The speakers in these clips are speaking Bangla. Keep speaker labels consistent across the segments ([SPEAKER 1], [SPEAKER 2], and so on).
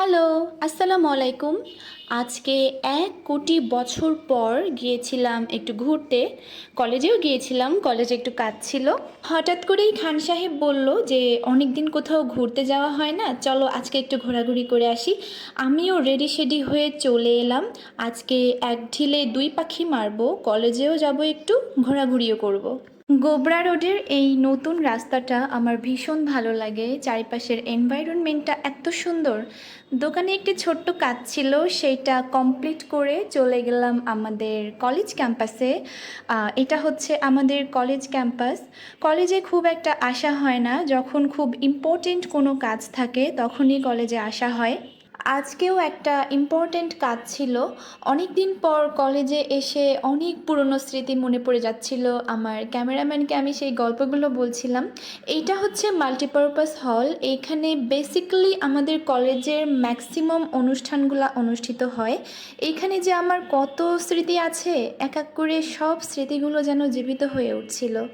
[SPEAKER 1] হ্যালো আসসালামু আলাইকুম আজকে এক কোটি বছর পর গিয়েছিলাম একটু ঘুরতে। কলেজেও গিয়েছিলাম, কলেজে একটু কাজ ছিল। হঠাৎ করেই খান সাহেব বলল যে অনেক দিন কোথাও ঘুরতে যাওয়া হয় না, চলো আজকে একটু ঘোরাঘুরি করে আসি। আমিও রেডি শেডি হয়ে চলে এলাম। আজকে এক ঢিলে দুই পাখি মারবো, কলেজেও যাব একটু, ঘোরাঘুরিও করব। গোবরা রোডের এই নতুন রাস্তাটা আমার ভীষণ ভালো লাগে। চারিপাশের এনভায়রনমেন্টটা এত সুন্দর। দোকানে একটি ছোট্ট কাজ ছিল সেইটা কমপ্লিট করে চলে গেলাম আমাদের কলেজ ক্যাম্পাসে এটা হচ্ছে আমাদের কলেজ ক্যাম্পাস কলেজে খুব একটা আসা হয় না। যখন খুব ইম্পর্টেন্ট কোনো কাজ থাকে, তখনই কলেজে আসা হয়। আজকেও একটা ইম্পর্ট্যান্ট কাজ ছিল। অনেক দিন পর কলেজে এসে অনেক পুরনো স্মৃতি মনে পড়ে যাচ্ছিল। আমার ক্যামেরাম্যানকে আমি সেই গল্পগুলো বলছিলাম। এইটা হচ্ছে মাল্টিপারপাস হল এইখানে বেসিক্যালি আমাদের কলেজের ম্যাক্সিমাম অনুষ্ঠানগুলো অনুষ্ঠিত হয়। এইখানে যে আমার কত স্মৃতি আছে, এক এক করে সব স্মৃতিগুলো যেন জীবিত হয়ে উঠছিল।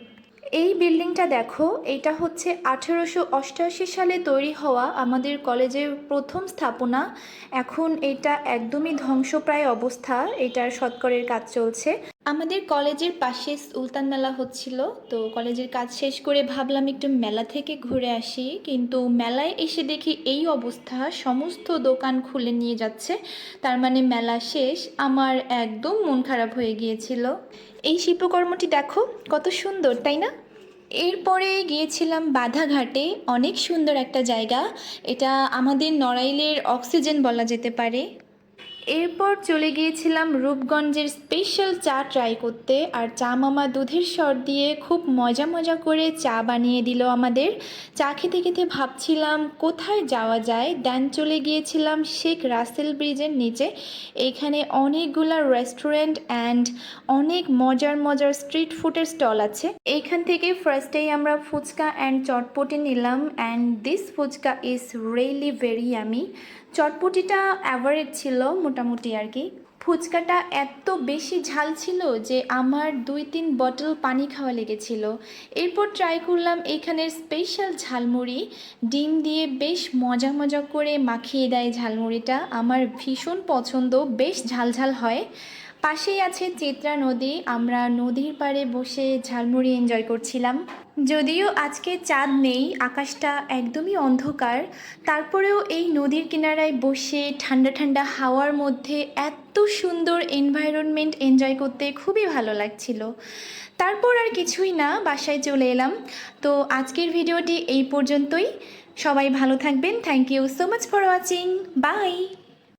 [SPEAKER 1] এই বিল্ডিংটা দেখো, এটা হচ্ছে আঠেরোশো অষ্টআশি সালে তৈরি হওয়া আমাদের কলেজের প্রথম স্থাপনা। এখন এটা একদমই ধ্বংসপ্রায় অবস্থা, এটার সৎকরের কাজ চলছে। আমাদের কলেজের পাশে সুলতান মেলা হচ্ছিল, তো কলেজের কাজ শেষ করে ভাবলাম একটু মেলা থেকে ঘুরে আসি। কিন্তু মেলায় এসে দেখি এই অবস্থা, সমস্ত দোকান খুলে নিয়ে যাচ্ছে। তার মানে মেলা শেষ, আমার একদম মন খারাপ হয়ে গিয়েছিল। এই শিল্পকর্মটি দেখো, কত সুন্দর, তাই না? এরপরে গিয়েছিলাম বাধাঘাটে, অনেক সুন্দর একটা জায়গা। এটা আমাদের নড়াইলের অক্সিজেন বলা যেতে পারে। এরপর চলে গিয়েছিলাম রূপগঞ্জের স্পেশাল চা ট্রাই করতে। আর চা মামা দুধের স্বর দিয়ে খুব মজা মজা করে চা বানিয়ে দিল আমাদের। চা খেতে খেতে ভাবছিলাম, কোথায় যাওয়া যায়? দেন চলে গিয়েছিলাম শেখ রাসেল ব্রিজের নিচে। এইখানে অনেকগুলা রেস্টুরেন্ট অ্যান্ড অনেক মজার মজার স্ট্রিট ফুডের স্টল আছে। এইখান থেকে ফার্স্টেই আমরা ফুচকা অ্যান্ড চটপটি নিলাম। And this phuchka is really very yummy চটপটিটা average ছিল মোটামুটি আর কি। ফুচকাটা এত বেশি ঝাল ছিল যে আমার দুই তিন বটল পানি খাওয়া লেগেছিল। এরপর ট্রাই করলাম এখানের স্পেশাল ঝালমুড়ি। ডিম দিয়ে বেশ মজা মজা করে মাখিয়ে দেয় ঝালমুড়িটা। আমার ভীষণ পছন্দ, বেশ ঝালঝাল হয়। পাশেই আছে চিত্রা নদী। আমরা নদীর পাড়ে বসে ঝালমুড়ি এনজয় করছিলাম। যদিও আজকে চাঁদ নেই, আকাশটা একদমই অন্ধকার। তারপরেও এই নদীর কিনারায় বসে ঠান্ডা ঠান্ডা হাওয়ার মধ্যে এত সুন্দর এনভায়রনমেন্ট এনজয় করতে খুবই ভালো লাগছিল। তারপর আর কিছুই না, বাসায় চলে এলাম। তো আজকের ভিডিওটি এই পর্যন্তই। সবাই ভালো থাকবেন। Thank you so much for watching bye